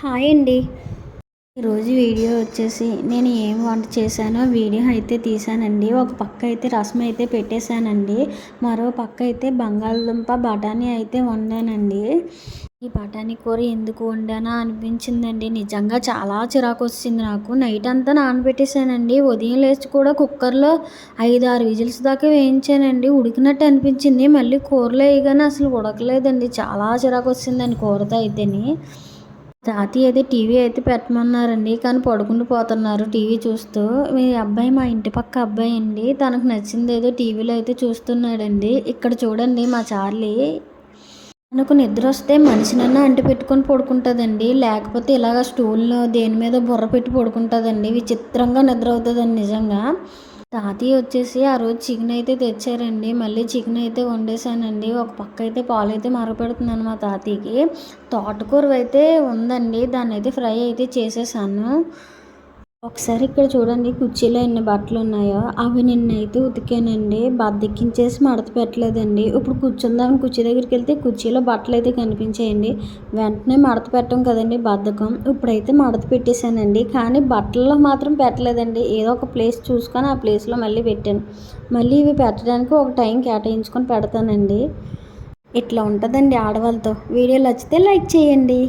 Hi అండి. ఈరోజు video వచ్చేసి నేను ఏం వంట చేశానో వీడియో అయితే తీసానండి ఒక పక్క అయితే రసం అయితే పెట్టేశానండి. మరో పక్క అయితే బంగాళదుంప బఠానీ అయితే వండానండి. ఈ బఠానీ కూర ఎందుకు వండానా అనిపించిందండి. నిజంగా చాలా చిరాకు వచ్చింది నాకు. నైట్ అంతా నానబెట్టేశానండి. ఉదయం లేచి కూడా కుక్కర్లో ఐదు ఆరు విజిల్స్ దాకా వేయించానండి. ఉడికినట్టు అనిపించింది. మళ్ళీ కూరలో వేయగానే అసలు ఉడకలేదండి. చాలా చిరాకు వచ్చిందండి కూరతో అయితేని. రాతి అయితే టీవీ అయితే పెట్టమన్నారండి కానీ పడుకుని పోతున్నారు టీవీ చూస్తూ. మీ అబ్బాయి మా ఇంటి పక్క అబ్బాయి అండి తనకు నచ్చింది ఏదో టీవీలో అయితే చూస్తున్నాడండి. ఇక్కడ చూడండి మా చార్లీ. తనకు నిద్ర వస్తే మనిషినన్నా అంటి పెట్టుకొని పడుకుంటుందండి లేకపోతే ఇలాగ స్టూల్లో దేని మీద బుర్ర పెట్టి పడుకుంటుందండి విచిత్రంగా నిద్ర అవుతుందండి నిజంగా. తాతయ్య వచ్చేసి ఆ రోజు చికెన్ అయితే తెచ్చారండి. మళ్ళీ చికెన్ అయితే వండేసానండి ఒక పక్క అయితే పాలు అయితే మరగపెడుతున్నాను మా తాతయ్యకి. తోటకూర అయితే ఉందండి. దాన్ని అయితే ఫ్రై అయితే చేసేసాను. ఒకసారి ఇక్కడ చూడండి కుర్చీలో ఎన్ని బట్టలు ఉన్నాయో. అవి నిన్నైతే ఉతికానండి. బద్దెక్కించేసి మడత పెట్టలేదండి. ఇప్పుడు కూర్చుందామని కుర్చీ దగ్గరికి వెళ్తే కుర్చీలో బట్టలు అయితే కనిపించాయండి. వెంటనే మడత పెట్టం కదండి బద్ధకం. ఇప్పుడైతే మడత పెట్టేశానండి. కానీ బట్టల్లో మాత్రం పెట్టలేదండి. ఏదో ఒక ప్లేస్ చూసుకొని ఆ ప్లేస్లో మళ్ళీ పెట్టాను. మళ్ళీ ఇవి పెట్టడానికి ఒక టైం కేటాయించుకొని పెడతానండి. ఇట్లా ఉంటుందండి ఆడవాళ్ళతో. వీడియో నచ్చితే లైక్ చేయండి.